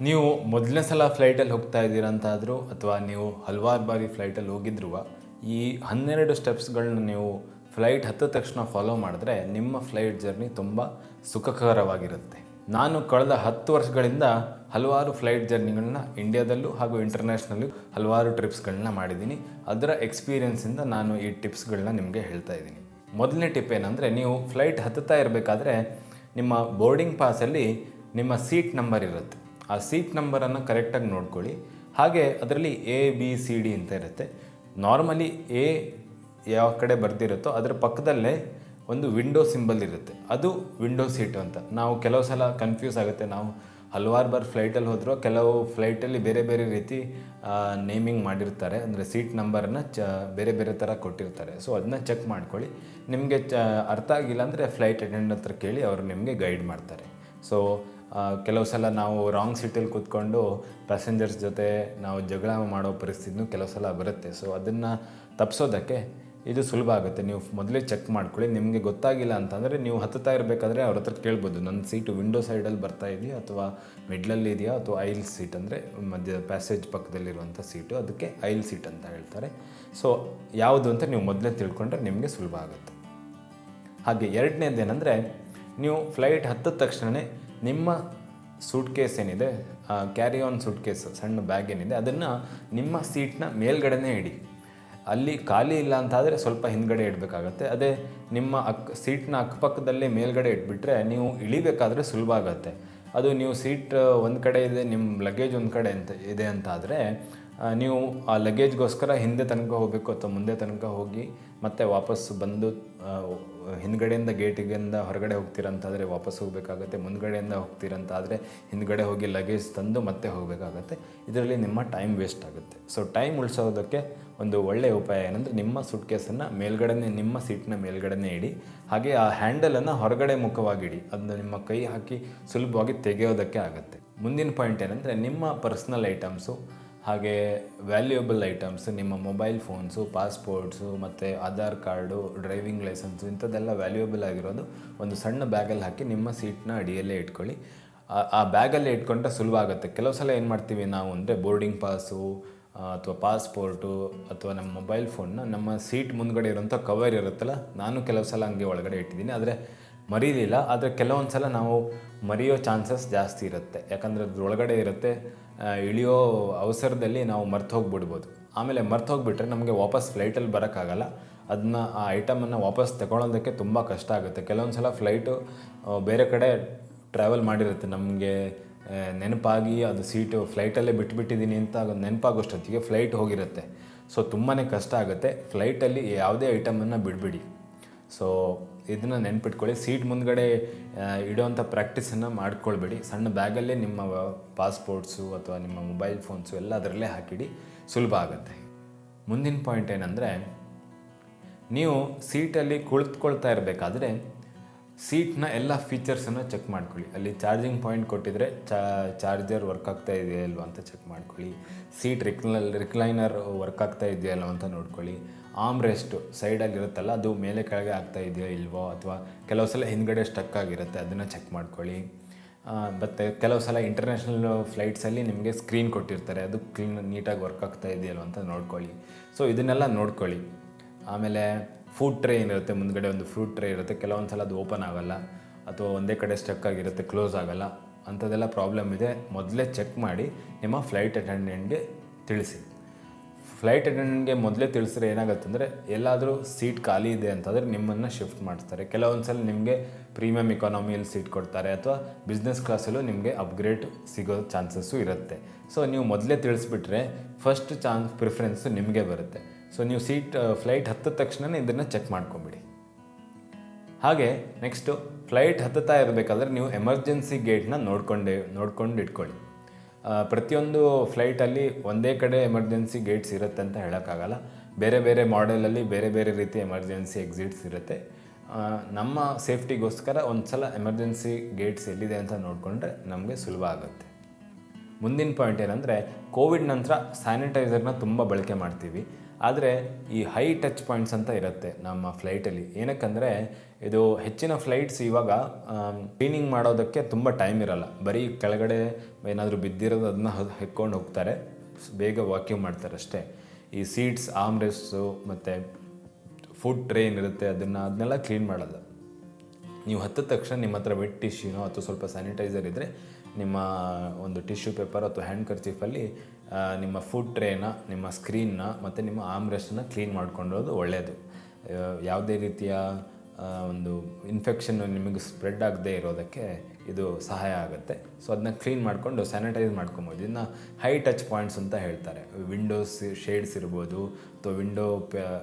ನೀವು ಮೊದಲನೇ ಸಲ ಫ್ಲೈಟಲ್ಲಿ ಹೋಗ್ತಾ ಇದ್ದೀರಾ ಅಂತಾದರೂ ಅಥವಾ ನೀವು ಹಲವಾರು ಬಾರಿ ಫ್ಲೈಟಲ್ಲಿ ಹೋಗಿದ್ರು ಈ ಹನ್ನೆರಡು ಸ್ಟೆಪ್ಸ್ಗಳನ್ನ ನೀವು ಫ್ಲೈಟ್ ಹತ್ತಿದ ತಕ್ಷಣ ಫಾಲೋ ಮಾಡಿದ್ರೆ ನಿಮ್ಮ ಫ್ಲೈಟ್ ಜರ್ನಿ ತುಂಬ ಸುಖಕರವಾಗಿರುತ್ತೆ. ನಾನು ಕಳೆದ ಹತ್ತು ವರ್ಷಗಳಿಂದ ಹಲವಾರು ಫ್ಲೈಟ್ ಜರ್ನಿಗಳನ್ನ ಇಂಡಿಯಾದಲ್ಲೂ ಹಾಗೂ ಇಂಟರ್ನ್ಯಾಷನಲ್ಲೂ ಹಲವಾರು ಟ್ರಿಪ್ಸ್ಗಳನ್ನ ಮಾಡಿದ್ದೀನಿ. ಅದರ ಎಕ್ಸ್ಪೀರಿಯೆನ್ಸಿಂದ ನಾನು ಈ ಟಿಪ್ಸ್ಗಳನ್ನ ನಿಮಗೆ ಹೇಳ್ತಾ ಇದ್ದೀನಿ. ಮೊದಲನೇ ಟಿಪ್ ಏನಂದರೆ ನೀವು ಫ್ಲೈಟ್ ಹತ್ತುತ್ತಾ ಇರಬೇಕಾದ್ರೆ ನಿಮ್ಮ ಬೋರ್ಡಿಂಗ್ ಪಾಸಲ್ಲಿ ನಿಮ್ಮ ಸೀಟ್ ನಂಬರ್ ಇರುತ್ತೆ. ಆ ಸೀಟ್ ನಂಬರನ್ನು ಕರೆಕ್ಟಾಗಿ ನೋಡ್ಕೊಳ್ಳಿ. ಹಾಗೆ ಅದರಲ್ಲಿ ಎ ಬಿ ಸಿ ಡಿ ಅಂತ ಇರುತ್ತೆ. ನಾರ್ಮಲಿ ಎ ಯಾವ ಕಡೆ ಬರ್ದಿರುತ್ತೋ ಅದರ ಪಕ್ಕದಲ್ಲೇ ಒಂದು ವಿಂಡೋ ಸಿಂಬಲ್ ಇರುತ್ತೆ. ಅದು ವಿಂಡೋ ಸೀಟು ಅಂತ. ನಾವು ಕೆಲವು ಸಲ ಕನ್ಫ್ಯೂಸ್ ಆಗುತ್ತೆ. ನಾವು ಹಲವಾರು ಬಾರ್ ಫ್ಲೈಟಲ್ಲಿ ಹೋದರೂ ಕೆಲವು ಫ್ಲೈಟಲ್ಲಿ ಬೇರೆ ಬೇರೆ ರೀತಿ ನೇಮಿಂಗ್ ಮಾಡಿರ್ತಾರೆ. ಅಂದರೆ ಸೀಟ್ ನಂಬರನ್ನು ಚ, ಬೇರೆ ಬೇರೆ ಥರ ಕೊಟ್ಟಿರ್ತಾರೆ. ಸೊ ಅದನ್ನ ಚೆಕ್ ಮಾಡ್ಕೊಳ್ಳಿ. ನಿಮಗೆ ಚ, ಅರ್ಥ ಆಗಿಲ್ಲ ಅಂದರೆ ಫ್ಲೈಟ್ ಅಟೆಂಡ್ ಹತ್ರ ಕೇಳಿ, ಅವರು ನಿಮಗೆ ಗೈಡ್ ಮಾಡ್ತಾರೆ. ಸೊ ಕೆಲವು ಸಲ ನಾವು ರಾಂಗ್ ಸೀಟಲ್ಲಿ ಕೂತ್ಕೊಂಡು ಪ್ಯಾಸೆಂಜರ್ಸ್ ಜೊತೆ ನಾವು ಜಗಳ ಮಾಡೋ ಪರಿಸ್ಥಿತಿನೂ ಕೆಲವು ಸಲ ಬರುತ್ತೆ. ಸೊ ಅದನ್ನು ತಪ್ಪಿಸೋದಕ್ಕೆ ಇದು ಸುಲಭ ಆಗುತ್ತೆ. ನೀವು ಮೊದಲೇ ಚೆಕ್ ಮಾಡ್ಕೊಳ್ಳಿ. ನಿಮಗೆ ಗೊತ್ತಾಗಿಲ್ಲ ಅಂತಂದರೆ ನೀವು ಹತ್ತುತ್ತಾ ಇರಬೇಕಾದ್ರೆ ಅವ್ರ ಹತ್ರ ಕೇಳ್ಬೋದು. ನನ್ನ ಸೀಟು ವಿಂಡೋ ಸೈಡಲ್ಲಿ ಬರ್ತಾ ಇದೆಯಾ ಅಥವಾ ಮಿಡ್ಲಲ್ಲಿ ಇದೆಯಾ ಅಥವಾ ಐಲ್ ಸೀಟ್ ಅಂದರೆ ಮಧ್ಯ ಪ್ಯಾಸೇಜ್ ಪಕ್ಕದಲ್ಲಿರುವಂಥ ಸೀಟು ಅದಕ್ಕೆ ಐಲ್ ಸೀಟ್ ಅಂತ ಹೇಳ್ತಾರೆ. ಸೊ ಯಾವುದು ಅಂತ ನೀವು ಮೊದಲೇ ತಿಳ್ಕೊಂಡ್ರೆ ನಿಮಗೆ ಸುಲಭ ಆಗುತ್ತೆ. ಹಾಗೆ ಎರಡನೇದೇನೆಂದರೆ, ನೀವು ಫ್ಲೈಟ್ ಹತ್ತಿದ ತಕ್ಷಣವೇ ನಿಮ್ಮ ಸೂಟ್ ಕೇಸ್ ಏನಿದೆ ಕ್ಯಾರಿ ಆನ್ ಸೂಟ್ ಕೇಸ್ ಸಣ್ಣ ಬ್ಯಾಗ್ ಏನಿದೆ, ಅದನ್ನು ನಿಮ್ಮ ಸೀಟ್ನ ಮೇಲ್ಗಡೆನೇ ಇಡಿ. ಅಲ್ಲಿ ಖಾಲಿ ಇಲ್ಲ ಅಂತಾದರೆ ಸ್ವಲ್ಪ ಹಿಂದ್ಗಡೆ ಇಡಬೇಕಾಗತ್ತೆ. ಅದೇ ನಿಮ್ಮ ಅಕ್ ಸೀಟ್ನ ಅಕ್ಕಪಕ್ಕದಲ್ಲೇ ಮೇಲ್ಗಡೆ ಇಟ್ಬಿಟ್ರೆ ನೀವು ಇಳಿಬೇಕಾದ್ರೆ ಸುಲಭ ಆಗುತ್ತೆ. ಅದು ನೀವು ಸೀಟ್ ಒಂದು ಕಡೆ ಇದೆ ನಿಮ್ಮ ಲಗೇಜ್ ಒಂದು ಕಡೆ ಅಂತ, ಇದೆ ಅಂತ ಆದರೆ ನೀವು ಆ ಲಗೇಜ್ಗೋಸ್ಕರ ಹಿಂದೆ ತನಕ ಹೋಗಬೇಕು ಅಥವಾ ಮುಂದೆ ತನಕ ಹೋಗಿ ಮತ್ತೆ ವಾಪಸ್ಸು ಬಂದು ಹಿಂದ್ಗಡೆಯಿಂದ ಗೇಟಿಗಿಂದ ಹೊರಗಡೆ ಹೋಗ್ತೀರಂತಾದರೆ ವಾಪಸ್ ಹೋಗಬೇಕಾಗತ್ತೆ, ಮುಂದ್ಗಡೆಯಿಂದ ಹೋಗ್ತೀರಂತಾದರೆ ಹಿಂದ್ಗಡೆ ಹೋಗಿ ಲಗೇಜ್ ತಂದು ಮತ್ತೆ ಹೋಗಬೇಕಾಗತ್ತೆ. ಇದರಲ್ಲಿ ನಿಮ್ಮ ಟೈಮ್ ವೇಸ್ಟ್ ಆಗುತ್ತೆ. ಸೊ ಟೈಮ್ ಉಳಿಸೋದಕ್ಕೆ ಒಂದು ಒಳ್ಳೆಯ ಉಪಾಯ ಏನಂದರೆ ನಿಮ್ಮ ಸುಟ್ಕೇಸನ್ನು ಮೇಲ್ಗಡೆನೇ, ನಿಮ್ಮ ಸೀಟ್ನ ಮೇಲ್ಗಡೆನೇ ಇಡಿ. ಹಾಗೆ ಆ ಹ್ಯಾಂಡಲನ್ನು ಹೊರಗಡೆ ಮುಖವಾಗಿಡಿ. ಅದನ್ನ ನಿಮ್ಮ ಕೈ ಹಾಕಿ ಸುಲಭವಾಗಿ ತೆಗೆಯೋದಕ್ಕೆ ಆಗುತ್ತೆ. ಮುಂದಿನ ಪಾಯಿಂಟ್ ಏನಂದರೆ ನಿಮ್ಮ ಪರ್ಸ್ನಲ್ ಐಟಮ್ಸು ಹಾಗೆ ವ್ಯಾಲ್ಯೂಯಬಲ್ ಐಟಮ್ಸ್ ನಿಮ್ಮ ಮೊಬೈಲ್ ಫೋನ್ಸು ಪಾಸ್ಪೋರ್ಟ್ಸು ಮತ್ತು ಆಧಾರ್ ಕಾರ್ಡು ಡ್ರೈವಿಂಗ್ ಲೈಸೆನ್ಸು ಇಂಥದ್ದೆಲ್ಲ ವ್ಯಾಲ್ಯೂಯಬಲ್ ಆಗಿರೋದು. ಒಂದು ಸಣ್ಣ ಬ್ಯಾಗಲ್ಲಿ ಹಾಕಿ ನಿಮ್ಮ ಸೀಟ್ನ ಅಡಿಯಲ್ಲೇ ಇಟ್ಕೊಳ್ಳಿ. ಆ- ಬ್ಯಾಗಲ್ಲೇ ಇಟ್ಕೊಂಡ್ರೆ ಸುಲಭ ಆಗುತ್ತೆ. ಕೆಲವು ಸಲ ಏನು ಮಾಡ್ತೀವಿ ನಾವು ಅಂದರೆ ಬೋರ್ಡಿಂಗ್ ಪಾಸು ಅಥವಾ ಪಾಸ್ಪೋರ್ಟು ಅಥವಾ ನಮ್ಮ ಮೊಬೈಲ್ ಫೋನ್ನ ನಮ್ಮ ಸೀಟ್ ಮುಂದ್ಗಡೆ ಇರೋಂಥ ಕವರ್ ಇರುತ್ತಲ್ಲ, ನಾನು ಕೆಲವು ಸಲ ಹಂಗೆ ಒಳಗಡೆ ಇಟ್ಟಿದ್ದೀನಿ. ಆದರೆ ಮರೀಲಿಲ್ಲ. ಆದರೆ ಕೆಲವೊಂದು ಸಲ ನಾವು ಮರೆಯೋ ಚಾನ್ಸಸ್ ಜಾಸ್ತಿ ಇರುತ್ತೆ. ಯಾಕಂದರೆ ಅದ್ರೊಳಗಡೆ ಇರುತ್ತೆ. ಇಳಿಯೋ ಅವಸರದಲ್ಲಿ ನಾವು ಮರ್ತು ಹೋಗ್ಬಿಡ್ಬೋದು. ಆಮೇಲೆ ಮರ್ತು ಹೋಗ್ಬಿಟ್ರೆ ನಮಗೆ ವಾಪಸ್ ಫ್ಲೈಟಲ್ಲಿ ಬರೋಕ್ಕಾಗಲ್ಲ. ಅದನ್ನ ಆ ಐಟಮನ್ನು ವಾಪಸ್ ತಗೊಳ್ಳೋದಕ್ಕೆ ತುಂಬ ಕಷ್ಟ ಆಗುತ್ತೆ. ಕೆಲವೊಂದು ಸಲ ಫ್ಲೈಟು ಬೇರೆ ಕಡೆ ಟ್ರಾವೆಲ್ ಮಾಡಿರುತ್ತೆ. ನಮಗೆ ನೆನಪಾಗಿ ಅದು ಸೀಟು ಫ್ಲೈಟಲ್ಲೇ ಬಿಟ್ಬಿಟ್ಟಿದ್ದೀನಿ ಅಂತ ನೆನಪಾಗೋಷ್ಟೊತ್ತಿಗೆ ಫ್ಲೈಟ್ ಹೋಗಿರುತ್ತೆ. ಸೊ ತುಂಬಾ ಕಷ್ಟ ಆಗುತ್ತೆ. ಫ್ಲೈಟಲ್ಲಿ ಯಾವುದೇ ಐಟಮನ್ನು ಬಿಡಬೇಡಿ. ಸೊ ಇದನ್ನು ನೆನ್ಪಿಟ್ಕೊಳ್ಳಿ. ಸೀಟ್ ಮುಂದ್ಗಡೆ ಇಡೋವಂಥ ಪ್ರಾಕ್ಟೀಸನ್ನು ಮಾಡ್ಕೊಳ್ಬೇಡಿ. ಸಣ್ಣ ಬ್ಯಾಗಲ್ಲೇ ನಿಮ್ಮ ಪಾಸ್ಪೋರ್ಟ್ಸು ಅಥವಾ ನಿಮ್ಮ ಮೊಬೈಲ್ ಫೋನ್ಸು ಎಲ್ಲ ಅದರಲ್ಲೇ ಹಾಕಿಡಿ. ಸುಲಭ ಆಗುತ್ತೆ. ಮುಂದಿನ ಪಾಯಿಂಟ್ ಏನಂದರೆ, ನೀವು ಸೀಟಲ್ಲಿ ಕುಳಿತುಕೊಳ್ತಾ ಇರಬೇಕಾದ್ರೆ ಸೀಟ್ನ ಎಲ್ಲ ಫೀಚರ್ಸನ್ನು ಚೆಕ್ ಮಾಡ್ಕೊಳ್ಳಿ. ಅಲ್ಲಿ ಚಾರ್ಜಿಂಗ್ ಪಾಯಿಂಟ್ ಕೊಟ್ಟಿದ್ರೆ ಚಾರ್ಜರ್ ವರ್ಕ್ ಆಗ್ತಾ ಇದೆಯಾ ಇಲ್ವ ಅಂತ ಚೆಕ್ ಮಾಡ್ಕೊಳ್ಳಿ. ಸೀಟ್ ರಿಕ್ಲಲ್ ರಿಕ್ಲೈನರ್ ವರ್ಕ್ ಆಗ್ತಾ ಇದೆಯಾ ಇಲ್ವ ಅಂತ ನೋಡ್ಕೊಳ್ಳಿ. ಆಮ್ ರೆಸ್ಟು ಸೈಡಲ್ಲಿ ಇರುತ್ತಲ್ಲ ಅದು ಮೇಲೆ ಕೆಳಗೆ ಆಗ್ತಾ ಇದೆಯಾ ಇಲ್ವೋ ಅಥವಾ ಕೆಲವು ಸಲ ಹಿಂದ್ಗಡೆ ಸ್ಟಕ್ ಆಗಿರುತ್ತೆ, ಅದನ್ನು ಚೆಕ್ ಮಾಡ್ಕೊಳ್ಳಿ. ಮತ್ತು ಕೆಲವು ಸಲ ಇಂಟರ್ನ್ಯಾಷನಲ್ ಫ್ಲೈಟ್ಸಲ್ಲಿ ನಿಮಗೆ ಸ್ಕ್ರೀನ್ ಕೊಟ್ಟಿರ್ತಾರೆ, ಅದು ಕ್ಲೀನ್, ನೀಟಾಗಿ ವರ್ಕ್ ಆಗ್ತಾ ಇದೆಯಲ್ವ ಅಂತ ನೋಡ್ಕೊಳ್ಳಿ. ಸೊ, ಇದನ್ನೆಲ್ಲ ನೋಡ್ಕೊಳ್ಳಿ. ಆಮೇಲೆ ಫುಡ್ ಟ್ರೇ ಏನಿರುತ್ತೆ, ಮುಂದ್ಗಡೆ ಒಂದು ಫ್ರೂಟ್ ಟ್ರೇ ಇರುತ್ತೆ. ಕೆಲವೊಂದು ಸಲ ಅದು ಓಪನ್ ಆಗೋಲ್ಲ, ಅಥವಾ ಒಂದೇ ಕಡೆ ಸ್ಟಕ್ ಆಗಿರುತ್ತೆ ಕ್ಲೋಸ್ ಆಗೋಲ್ಲ, ಅಂಥದ್ದೆಲ್ಲ ಪ್ರಾಬ್ಲಮ್ ಇದೆ. ಮೊದಲೇ ಚೆಕ್ ಮಾಡಿ ನಿಮ್ಮ ಫ್ಲೈಟ್ ಅಟೆಂಡೆಂಟ್ಗೆ ತಿಳಿಸಿ. ಫ್ಲೈಟ್ ಅಟೆಂಡೆಂಟ್ಗೆ ಮೊದಲೇ ತಿಳಿಸಿದ್ರೆ ಏನಾಗುತ್ತೆ ಅಂದರೆ, ಎಲ್ಲಾದರೂ ಸೀಟ್ ಖಾಲಿ ಇದೆ ಅಂತಂದರೆ ನಿಮ್ಮನ್ನು ಶಿಫ್ಟ್ ಮಾಡ್ತಾರೆ. ಕೆಲವೊಂದು ಸಲ ನಿಮಗೆ ಪ್ರೀಮಿಯಂ ಇಕಾನಮಿಯಲ್ಲಿ ಸೀಟ್ ಕೊಡ್ತಾರೆ, ಅಥವಾ ಬಿಸ್ನೆಸ್ ಕ್ಲಾಸಲ್ಲೂ ನಿಮಗೆ ಅಪ್ಗ್ರೇಡ್ ಸಿಗೋ ಚಾನ್ಸಸ್ಸು ಇರುತ್ತೆ. ಸೊ ನೀವು ಮೊದಲೇ ತಿಳಿಸ್ಬಿಟ್ರೆ ಫಸ್ಟ್ ಚಾನ್ಸ್ ಪ್ರಿಫರೆನ್ಸು ನಿಮಗೆ ಬರುತ್ತೆ. ಸೊ ನೀವು ಸೀಟ್ ಫ್ಲೈಟ್ ಹತ್ತಿದ ತಕ್ಷಣ ಇದನ್ನು ಚೆಕ್ ಮಾಡ್ಕೊಂಬಿಡಿ. ಹಾಗೆ ನೆಕ್ಸ್ಟು ಫ್ಲೈಟ್ ಹತ್ತುತ್ತಾ ಇರಬೇಕಾದ್ರೆ ನೀವು ಎಮರ್ಜೆನ್ಸಿ ಗೇಟ್ನ ನೋಡ್ಕೊಂಡೆ ನೋಡ್ಕೊಂಡು ಇಟ್ಕೊಳ್ಳಿ ಪ್ರತಿಯೊಂದು ಫ್ಲೈಟಲ್ಲಿ ಒಂದೇ ಕಡೆ ಎಮರ್ಜೆನ್ಸಿ ಗೇಟ್ಸ್ ಇರುತ್ತೆ ಅಂತ ಹೇಳೋಕ್ಕಾಗಲ್ಲ. ಬೇರೆ ಬೇರೆ ಮಾಡೆಲಲ್ಲಿ ಬೇರೆ ಬೇರೆ ರೀತಿ ಎಮರ್ಜೆನ್ಸಿ ಎಕ್ಸಿಟ್ಸ್ ಇರುತ್ತೆ. ನಮ್ಮ ಸೇಫ್ಟಿಗೋಸ್ಕರ ಒಂದು ಸಲ ಎಮರ್ಜೆನ್ಸಿ ಗೇಟ್ಸ್ ಎಲ್ಲಿದೆ ಅಂತ ನೋಡಿಕೊಂಡ್ರೆ ನಮಗೆ ಸುಲಭ ಆಗುತ್ತೆ. ಮುಂದಿನ ಪಾಯಿಂಟ್ ಏನಂದರೆ ಕೋವಿಡ್ ನಂತರ ಸ್ಯಾನಿಟೈಸರ್ನ ತುಂಬ ಬಳಕೆ ಮಾಡ್ತೀವಿ. ಆದರೆ ಈ ಹೈ ಟಚ್ ಪಾಯಿಂಟ್ಸ್ ಅಂತ ಇರುತ್ತೆ ನಮ್ಮ ಫ್ಲೈಟಲ್ಲಿ ಏನಕ್ಕಂದರೆ ಇದು ಹೆಚ್ಚಿನ ಫ್ಲೈಟ್ಸ್ ಇವಾಗ ಕ್ಲೀನಿಂಗ್ ಮಾಡೋದಕ್ಕೆ ತುಂಬ ಟೈಮ್ ಇರಲ್ಲ. ಬರೀ ಕೆಳಗಡೆ ಏನಾದರೂ ಬಿದ್ದಿರೋದು ಅದನ್ನ ಹೆಕ್ಕೊಂಡು ಹೋಗ್ತಾರೆ. ಬೇಗ ವಾಕ್ಯೂಮ್ ಮಾಡ್ತಾರೆ ಅಷ್ಟೇ. ಈ ಸೀಟ್ಸ್ ಆರ್ಮ್ ರೆಸ್ಟು ಮತ್ತು ಫುಡ್ ಟ್ರೇ ಏನಿರುತ್ತೆ ಅದನ್ನು, ಅದನ್ನೆಲ್ಲ ಕ್ಲೀನ್ ಮಾಡೋಲ್ಲ ನೀವು ಹತ್ತಿದ ತಕ್ಷಣ ನಿಮ್ಮ ಹತ್ರ ವೆಟ್ ಟಿಶ್ಯೂನೋ ಅಥವಾ ಸ್ವಲ್ಪ ಸ್ಯಾನಿಟೈಸರ್ ಇದ್ದರೆ ನಿಮ್ಮ ಒಂದು ಟಿಶ್ಯೂ ಪೇಪರ್ ಅಥವಾ ಹ್ಯಾಂಡ್ ಕರ್ಚೀಫಲ್ಲಿ ನಿಮ್ಮ ಫುಡ್ ಟ್ರೇನ ನಿಮ್ಮ ಸ್ಕ್ರೀನ್ನ ಮತ್ತು ನಿಮ್ಮ ಆರ್ಮ್ ರೆಸ್ಟನ್ನ ಕ್ಲೀನ್ ಮಾಡ್ಕೊಂಡಿರೋದು ಒಳ್ಳೆಯದು ಯಾವುದೇ ರೀತಿಯ ಒಂದು ಇನ್ಫೆಕ್ಷನ್ ನಿಮಗೆ ಸ್ಪ್ರೆಡ್ ಆಗದೆ ಇರೋದಕ್ಕೆ ಇದು ಸಹಾಯ ಆಗುತ್ತೆ. ಸೊ ಅದನ್ನ ಕ್ಲೀನ್ ಮಾಡಿಕೊಂಡು ಸ್ಯಾನಿಟೈಸ್ ಮಾಡ್ಕೊಬೋದು. ಇದನ್ನ ಹೈ ಟಚ್ ಪಾಯಿಂಟ್ಸ್ ಅಂತ ಹೇಳ್ತಾರೆ. ವಿಂಡೋಸ್ ಶೇಡ್ಸ್ ಇರ್ಬೋದು, ಅಥವಾ ವಿಂಡೋ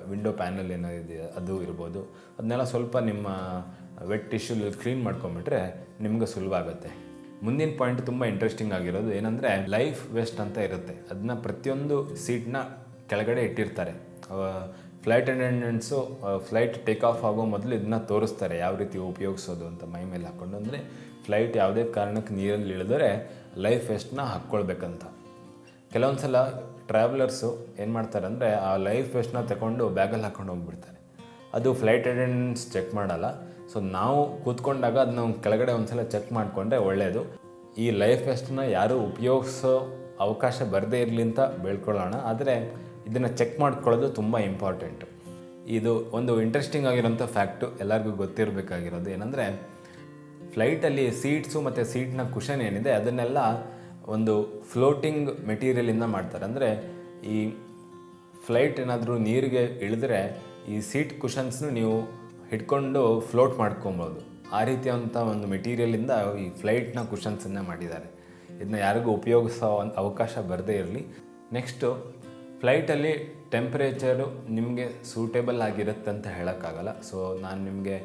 ವಿಂಡೋ ಪ್ಯಾನಲ್ ಏನೋ ಇದೆ ಅದು ಇರ್ಬೋದು. ಅದನ್ನೆಲ್ಲ ಸ್ವಲ್ಪ ನಿಮ್ಮ ವೆಟ್ ಟಿಶ್ಯೂಲಿ ಕ್ಲೀನ್ ಮಾಡ್ಕೊಂಬಿಟ್ರೆ ನಿಮ್ಗೆ ಸುಲಭ ಆಗುತ್ತೆ. ಮುಂದಿನ ಪಾಯಿಂಟ್ ತುಂಬ ಇಂಟ್ರೆಸ್ಟಿಂಗ್ ಆಗಿರೋದು ಏನಂದರೆ ಲೈಫ್ ವೆಸ್ಟ್ ಅಂತ ಇರುತ್ತೆ. ಅದನ್ನ ಪ್ರತಿಯೊಂದು ಸೀಟ್ನ ಕೆಳಗಡೆ ಇಟ್ಟಿರ್ತಾರೆ. Flight attendants flight take off ಆಗೋ ಮೊದಲು ಇದನ್ನ ತೋರಿಸ್ತಾರೆ ಯಾವ ರೀತಿ ಉಪಯೋಗಿಸೋದು ಅಂತ ಮೈ ಮೇಲೆ ಹಾಕ್ಕೊಂಡು ಅಂದರೆ ಫ್ಲೈಟ್ ಯಾವುದೇ ಕಾರಣಕ್ಕೆ ನೀರಲ್ಲಿ ಇಳಿದರೆ ಲೈಫ್ ವೆಸ್ಟ್ನ ಹಾಕ್ಕೊಳ್ಬೇಕಂತ. ಕೆಲವೊಂದು ಸಲ ಟ್ರಾವೆಲರ್ಸು ಏನು ಮಾಡ್ತಾರೆ ಅಂದರೆ ಆ ಲೈಫ್ ವೆಸ್ಟ್ನ ತಗೊಂಡು ಬ್ಯಾಗಲ್ಲಿ ಹಾಕ್ಕೊಂಡು ಹೋಗ್ಬಿಡ್ತಾರೆ. ಅದು ಫ್ಲೈಟ್ ಅಟೆಂಡೆಂಟ್ಸ್ ಚೆಕ್ ಮಾಡಲ್ಲ. ಸೊ ನಾವು ಕೂತ್ಕೊಂಡಾಗ ಅದನ್ನ ಕೆಳಗಡೆ ಒಂದ್ಸಲ ಚೆಕ್ ಮಾಡಿಕೊಂಡ್ರೆ ಒಳ್ಳೆಯದು ಈ ಲೈಫ್ ವೆಸ್ಟ್ನ ಯಾರೂ ಉಪಯೋಗಿಸೋ ಅವಕಾಶ ಬರದೇ ಇರಲಿ ಅಂತ ಬೆಳ್ಕೊಳ್ಳೋಣ ಆದರೆ ಇದನ್ನು ಚೆಕ್ ಮಾಡ್ಕೊಳ್ಳೋದು ತುಂಬ ಇಂಪಾರ್ಟೆಂಟು ಇದು ಒಂದು ಇಂಟ್ರೆಸ್ಟಿಂಗ್ ಆಗಿರೋಂಥ ಫ್ಯಾಕ್ಟು ಎಲ್ಲರಿಗೂ ಗೊತ್ತಿರಬೇಕಾಗಿರೋದು. ಏನಂದರೆ ಫ್ಲೈಟಲ್ಲಿ ಸೀಟ್ಸು ಮತ್ತು ಸೀಟ್ನ ಕುಷನ್ ಏನಿದೆ, ಅದನ್ನೆಲ್ಲ ಒಂದು ಫ್ಲೋಟಿಂಗ್ ಮೆಟೀರಿಯಲಿಂದ ಮಾಡ್ತಾರೆ. ಅಂದರೆ, ಈ ಫ್ಲೈಟ್ ಏನಾದರೂ ನೀರಿಗೆ ಇಳಿದ್ರೆ ಈ ಸೀಟ್ ಕುಷನ್ಸ್ನು ನೀವು ಹಿಡ್ಕೊಂಡು ಫ್ಲೋಟ್ ಮಾಡ್ಕೊಬೋದು. ಆ ರೀತಿಯಾದಂಥ ಒಂದು ಮೆಟೀರಿಯಲಿಂದ ಈ ಫ್ಲೈಟ್ನ ಕುಷನ್ಸನ್ನು ಮಾಡಿದ್ದಾರೆ. ಇದನ್ನ ಯಾರಿಗೂ ಉಪಯೋಗಿಸೋ ಒಂದು ಅವಕಾಶ ಬರದೇ ಇರಲಿ. ನೆಕ್ಸ್ಟು ಫ್ಲೈಟಲ್ಲಿ ಟೆಂಪ್ರೇಚರು ನಿಮಗೆ ಸೂಟೇಬಲ್ ಆಗಿರುತ್ತೆ ಅಂತ ಹೇಳೋಕ್ಕಾಗಲ್ಲ. ಸೊ ನಾನು ನಿಮಗೆ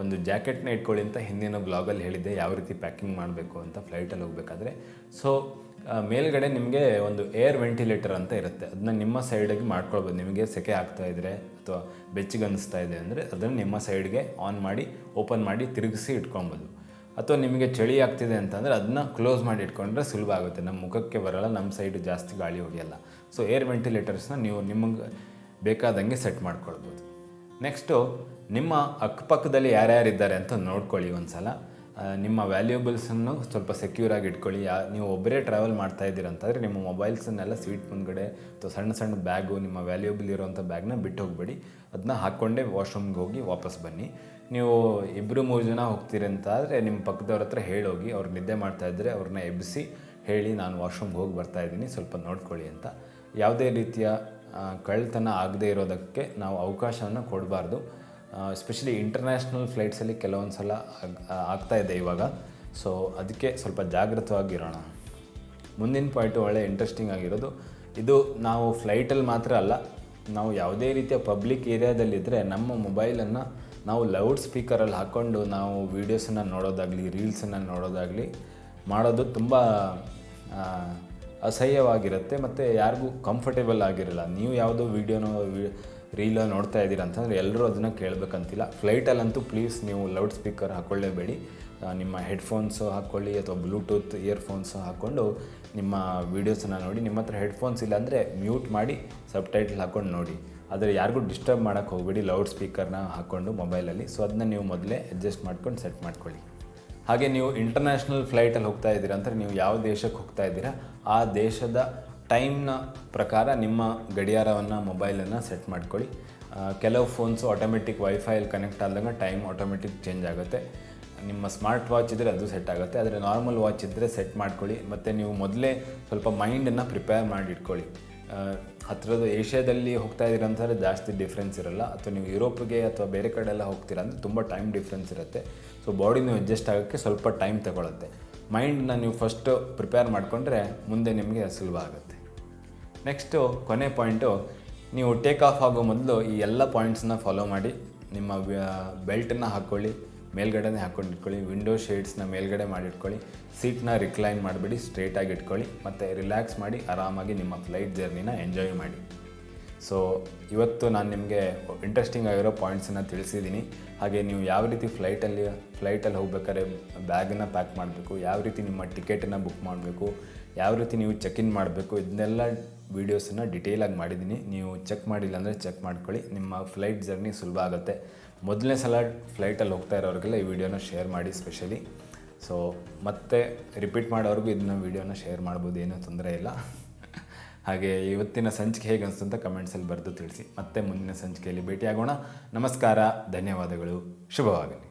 ಒಂದು ಜಾಕೆಟ್ನ ಇಟ್ಕೊಳ್ಳಿ ಅಂತ ಹಿಂದಿನ ಬ್ಲಾಗಲ್ಲಿ ಹೇಳಿದ್ದೆ, ಯಾವ ರೀತಿ ಪ್ಯಾಕಿಂಗ್ ಮಾಡಬೇಕು ಅಂತ ಫ್ಲೈಟಲ್ಲಿ ಹೋಗಬೇಕಾದ್ರೆ. ಸೊ ಮೇಲ್ಗಡೆ ನಿಮಗೆ ಒಂದು ಏರ್ ವೆಂಟಿಲೇಟರ್ ಅಂತ ಇರುತ್ತೆ. ಅದನ್ನ ನಿಮ್ಮ ಸೈಡಿಗೆ ಮಾಡ್ಕೊಳ್ಬೋದು. ನಿಮಗೆ ಸೆಕೆ ಆಗ್ತಾ ಇದ್ದರೆ ಅಥವಾ ಬೆಚ್ಚಗನ್ನಿಸ್ತಾ ಇದೆ ಅಂದರೆ ಅದನ್ನು ನಿಮ್ಮ ಸೈಡ್ಗೆ ಆನ್ ಮಾಡಿ ಓಪನ್ ಮಾಡಿ ತಿರುಗಿಸಿ ಇಟ್ಕೊಬೋದು ಅಥವಾ ನಿಮಗೆ ಚಳಿ ಆಗ್ತಿದೆ ಅಂತಂದರೆ ಅದನ್ನ ಕ್ಲೋಸ್ ಮಾಡಿ ಇಟ್ಕೊಂಡ್ರೆ ಸುಲಭ ಆಗುತ್ತೆ. ನಮ್ಮ ಮುಖಕ್ಕೆ ಬರಲ್ಲ, ನಮ್ಮ ಸೈಡ್ ಜಾಸ್ತಿ ಗಾಳಿ ಹೊಡೆಯಲ್ಲ ಸೊ ಏರ್ ವೆಂಟಿಲೇಟರ್ಸ್ನ ನೀವು ನಿಮಗೆ ಬೇಕಾದಂಗೆ ಸೆಟ್ ಮಾಡ್ಕೊಳ್ಬೋದು. ನೆಕ್ಸ್ಟು ನಿಮ್ಮ ಅಕ್ಕಪಕ್ಕದಲ್ಲಿ ಯಾರ್ಯಾರಿದ್ದಾರೆ ಅಂತ ನೋಡ್ಕೊಳ್ಳಿ ಒಂದು ಸಲ ನಿಮ್ಮ ವ್ಯಾಲ್ಯೂಬಲ್ಸನ್ನು ಸ್ವಲ್ಪ ಸೆಕ್ಯೂರ್ ಆಗಿ ಇಟ್ಕೊಳ್ಳಿ. ಯಾ, ನೀವು ಒಬ್ಬರೇ ಟ್ರಾವೆಲ್ ಮಾಡ್ತಾ ಇದ್ದೀರ ಅಂತಂದರೆ ನಿಮ್ಮ ಮೊಬೈಲ್ಸನ್ನೆಲ್ಲ ಸ್ವೀಟ್ ಮುಂದ್ಗಡೆ ಅಥವಾ ಸಣ್ಣ ಸಣ್ಣ ಬ್ಯಾಗು ನಿಮ್ಮ ವ್ಯಾಲ್ಯೂಬಲ್ ಇರೋವಂಥ ಬ್ಯಾಗ್ನ ಬಿಟ್ಟು ಹೋಗಬೇಡಿ. ಅದನ್ನ ಹಾಕ್ಕೊಂಡೇ ವಾಶ್ರೂಮ್ಗೆ ಹೋಗಿ ವಾಪಸ್ ಬನ್ನಿ. ನೀವು ಇಬ್ಬರು ಮೂರು ಜನ ಹೋಗ್ತೀರಿ ನಿಮ್ಮ ಪಕ್ಕದವ್ರ ಹತ್ರ ಹೇಳೋಗಿ ಅವ್ರು ನಿದ್ದೆ ಮಾಡ್ತಾಯಿದ್ರೆ ಅವ್ರನ್ನ ಎಬ್ಬಿಸಿ ಹೇಳಿ ನಾನು ವಾಶ್ರೂಮ್ಗೆ ಹೋಗಿ ಬರ್ತಾ ಇದ್ದೀನಿ, ಸ್ವಲ್ಪ ನೋಡ್ಕೊಳ್ಳಿ ಅಂತ. ಯಾವುದೇ ರೀತಿಯ ಕಳ್ಳತನ ಆಗದೇ ಇರೋದಕ್ಕೆ ನಾವು ಅವಕಾಶವನ್ನು ಕೊಡಬಾರ್ದು. ಎಸ್ಪೆಷಲಿ ಇಂಟರ್ನ್ಯಾಷನಲ್ ಫ್ಲೈಟ್ಸಲ್ಲಿ ಕೆಲವೊಂದು ಸಲ ಇದೆ ಇವಾಗ. ಸೊ ಅದಕ್ಕೆ ಸ್ವಲ್ಪ ಜಾಗೃತವಾಗಿರೋಣ ಮುಂದಿನ ಪಾಯಿಂಟು ಒಳ್ಳೆ ಇಂಟ್ರೆಸ್ಟಿಂಗ್ ಆಗಿರೋದು, ಇದು ನಾವು ಫ್ಲೈಟಲ್ಲಿ ಮಾತ್ರ ಅಲ್ಲ, ನಾವು ಯಾವುದೇ ರೀತಿಯ ಪಬ್ಲಿಕ್ ಏರಿಯಾದಲ್ಲಿದ್ದರೆ ನಮ್ಮ ಮೊಬೈಲನ್ನು ನಾವು ಲೌಡ್ ಸ್ಪೀಕರಲ್ಲಿ ಹಾಕ್ಕೊಂಡು ನಾವು ವೀಡಿಯೋಸನ್ನು ನೋಡೋದಾಗಲಿ ರೀಲ್ಸನ್ನು ನೋಡೋದಾಗಲಿ ಮಾಡೋದು ತುಂಬ ಅಸಹ್ಯವಾಗಿರುತ್ತೆ. ಮತ್ತು ಯಾರಿಗೂ ಕಂಫರ್ಟೇಬಲ್ ಆಗಿರಲ್ಲ. ನೀವು ಯಾವುದೋ ವೀಡಿಯೋನೋ ರೀಲೋ ನೋಡ್ತಾ ಇದ್ದೀರಾ ಅಂತಂದರೆ ಎಲ್ಲರೂ ಅದನ್ನು ಕೇಳಬೇಕಂತಿಲ್ಲ. ಫ್ಲೈಟಲ್ಲಂತೂ ಪ್ಲೀಸ್ ನೀವು ಲೌಡ್ ಸ್ಪೀಕರ್ ಹಾಕ್ಕೊಳ್ಳೇಬೇಡಿ ನಿಮ್ಮ ಹೆಡ್ಫೋನ್ಸು ಹಾಕ್ಕೊಳ್ಳಿ ಅಥವಾ ಬ್ಲೂಟೂತ್ ಇಯರ್ಫೋನ್ಸು ಹಾಕ್ಕೊಂಡು ನಿಮ್ಮ ವೀಡಿಯೋಸನ್ನು ನೋಡಿ. ನಿಮ್ಮ ಹತ್ರ ಹೆಡ್ಫೋನ್ಸ್ ಇಲ್ಲಾಂದರೆ ಮ್ಯೂಟ್ ಮಾಡಿ ಸಬ್ ಟೈಟಲ್ ಹಾಕ್ಕೊಂಡು ನೋಡಿ. ಆದರೆ ಯಾರಿಗೂ ಡಿಸ್ಟರ್ಬ್ ಮಾಡೋಕ್ಕೆ ಹೋಗಬೇಡಿ. ಲೌಡ್ ಸ್ಪೀಕರ್ನ ಹಾಕ್ಕೊಂಡು ಮೊಬೈಲಲ್ಲಿ ಸೊ ಅದನ್ನ ನೀವು ಮೊದಲೇ ಅಡ್ಜಸ್ಟ್ ಮಾಡ್ಕೊಂಡು ಸೆಟ್ ಮಾಡ್ಕೊಳ್ಳಿ. ಹಾಗೆ ನೀವು ಇಂಟರ್ನ್ಯಾಷನಲ್ ಫ್ಲೈಟಲ್ಲಿ ಹೋಗ್ತಾ ಇದ್ದೀರಾ ಅಂದರೆ ನೀವು ಯಾವ ದೇಶಕ್ಕೆ ಹೋಗ್ತಾ ಇದ್ದೀರಾ? ಆ ದೇಶದ ಟೈಮ್ನ ಪ್ರಕಾರ ನಿಮ್ಮ ಗಡಿಯಾರವನ್ನು, ಮೊಬೈಲನ್ನು ಸೆಟ್ ಮಾಡ್ಕೊಳ್ಳಿ. ಕೆಲವು ಫೋನ್ಸು ಆಟೋಮೆಟಿಕ್ ವೈಫೈಯಲ್ಲಿ ಕನೆಕ್ಟ್ ಆದಾಗ ಟೈಮ್ ಆಟೋಮೆಟಿಕ್ ಚೇಂಜ್ ಆಗುತ್ತೆ. ನಿಮ್ಮ ಸ್ಮಾರ್ಟ್ ವಾಚ್ ಇದ್ದರೆ ಅದು ಸೆಟ್ ಆಗುತ್ತೆ. ಆದರೆ ನಾರ್ಮಲ್ ವಾಚ್ ಇದ್ದರೆ ಸೆಟ್ ಮಾಡ್ಕೊಳ್ಳಿ. ಮತ್ತು ನೀವು ಮೊದಲೇ ಸ್ವಲ್ಪ ಮೈಂಡನ್ನು ಪ್ರಿಪೇರ್ ಮಾಡಿ ಇಟ್ಕೊಳ್ಳಿ ಹತ್ತಿರದ ಏಷ್ಯಾದಲ್ಲಿ ಹೋಗ್ತಾ ಇದ್ದೀರ ಜಾಸ್ತಿ ಡಿಫ್ರೆನ್ಸ್ ಇರಲ್ಲ. ಅಥವಾ ನೀವು ಯುರೋಪ್ಗೆ ಅಥವಾ ಬೇರೆ ಕಡೆ ಎಲ್ಲ ಹೋಗ್ತೀರಾ ಅಂದರೆ ತುಂಬ ಟೈಮ್ ಡಿಫ್ರೆನ್ಸ್ ಇರುತ್ತೆ. ಸೊ ಬಾಡಿ ನೀವು ಅಡ್ಜಸ್ಟ್ ಆಗೋಕ್ಕೆ ಸ್ವಲ್ಪ ಟೈಮ್ ತಗೊಳುತ್ತೆ. ಮೈಂಡನ್ನ ನೀವು ಫಸ್ಟು ಪ್ರಿಪೇರ್ ಮಾಡಿಕೊಂಡ್ರೆ ಮುಂದೆ ನಿಮಗೆ ಸುಲಭ ಆಗುತ್ತೆ. ನೆಕ್ಸ್ಟು ಕೊನೆ ಪಾಯಿಂಟು ನೀವು ಟೇಕ್ ಆಫ್ ಆಗೋ ಮೊದಲು ಈ ಎಲ್ಲ ಪಾಯಿಂಟ್ಸನ್ನ ಫಾಲೋ ಮಾಡಿ. ನಿಮ್ಮ ಬೆಲ್ಟನ್ನು ಹಾಕ್ಕೊಳ್ಳಿ ಮೇಲ್ಗಡೆನೇ ಹಾಕ್ಕೊಂಡು ಇಟ್ಕೊಳ್ಳಿ ವಿಂಡೋ ಶೇಡ್ಸ್ನ ಮೇಲ್ಗಡೆ ಮಾಡಿಟ್ಕೊಳ್ಳಿ ಸೀಟ್ನ ರಿಕ್ಲೈನ್ ಮಾಡಿಬಿಡಿ ಸ್ಟ್ರೇಟಾಗಿ ಇಟ್ಕೊಳ್ಳಿ, ಮತ್ತು ರಿಲ್ಯಾಕ್ಸ್ ಮಾಡಿ, ಆರಾಮಾಗಿ ನಿಮ್ಮ ಫ್ಲೈಟ್ ಜರ್ನಿನ ಎಂಜಾಯ್ ಮಾಡಿ. ಸೊ ಇವತ್ತು ನಾನು ನಿಮಗೆ ಇಂಟ್ರೆಸ್ಟಿಂಗ್ ಆಗಿರೋ ಪಾಯಿಂಟ್ಸನ್ನು ತಿಳಿಸಿದ್ದೀನಿ ಹಾಗೆ ನೀವು ಯಾವ ರೀತಿ ಫ್ಲೈಟಲ್ಲಿ ಫ್ಲೈಟಲ್ಲಿ ಹೋಗ್ಬೇಕಾದ್ರೆ ಬ್ಯಾಗನ್ನು ಪ್ಯಾಕ್ ಮಾಡಬೇಕು, ಯಾವ ರೀತಿ ನಿಮ್ಮ ಟಿಕೆಟನ್ನು ಬುಕ್ ಮಾಡಬೇಕು ಯಾವ ರೀತಿ ನೀವು ಚೆಕ್ ಇನ್ ಮಾಡಬೇಕು, ಇದನ್ನೆಲ್ಲ ವೀಡಿಯೋಸನ್ನು ಡಿಟೇಲಾಗಿ ಮಾಡಿದ್ದೀನಿ. ನೀವು ಚೆಕ್ ಮಾಡಿಲ್ಲ ಅಂದರೆ ಚೆಕ್ ಮಾಡ್ಕೊಳ್ಳಿ. ನಿಮ್ಮ ಫ್ಲೈಟ್ ಜರ್ನಿ ಸುಲಭ ಆಗುತ್ತೆ. ಮೊದಲನೇ ಸಲ ಫ್ಲೈಟಲ್ಲಿ ಹೋಗ್ತಾ ಇರೋರಿಗೆಲ್ಲ ಈ ವಿಡಿಯೋನ ಶೇರ್ ಮಾಡಿ ಸ್ಪೆಷಲಿ ಸೊ ಮತ್ತೆ ರಿಪೀಟ್ ಮಾಡೋರಿಗೂ ಇದನ್ನ ವೀಡಿಯೋನ ಶೇರ್ ಮಾಡ್ಬೋದು, ಏನೂ ತೊಂದರೆ ಇಲ್ಲ. ಹಾಗೆ ಇವತ್ತಿನ ಸಂಚಿಕೆ ಹೇಗೆ ಅನಿಸ್ತು ಅಂತ ಕಮೆಂಟ್ಸಲ್ಲಿ ಬರೆದು ತಿಳಿಸಿ. ಮತ್ತೆ ಮುಂದಿನ ಸಂಚಿಕೆಯಲ್ಲಿ ಭೇಟಿಯಾಗೋಣ. ನಮಸ್ಕಾರ, ಧನ್ಯವಾದಗಳು. ಶುಭವಾಗಲಿ.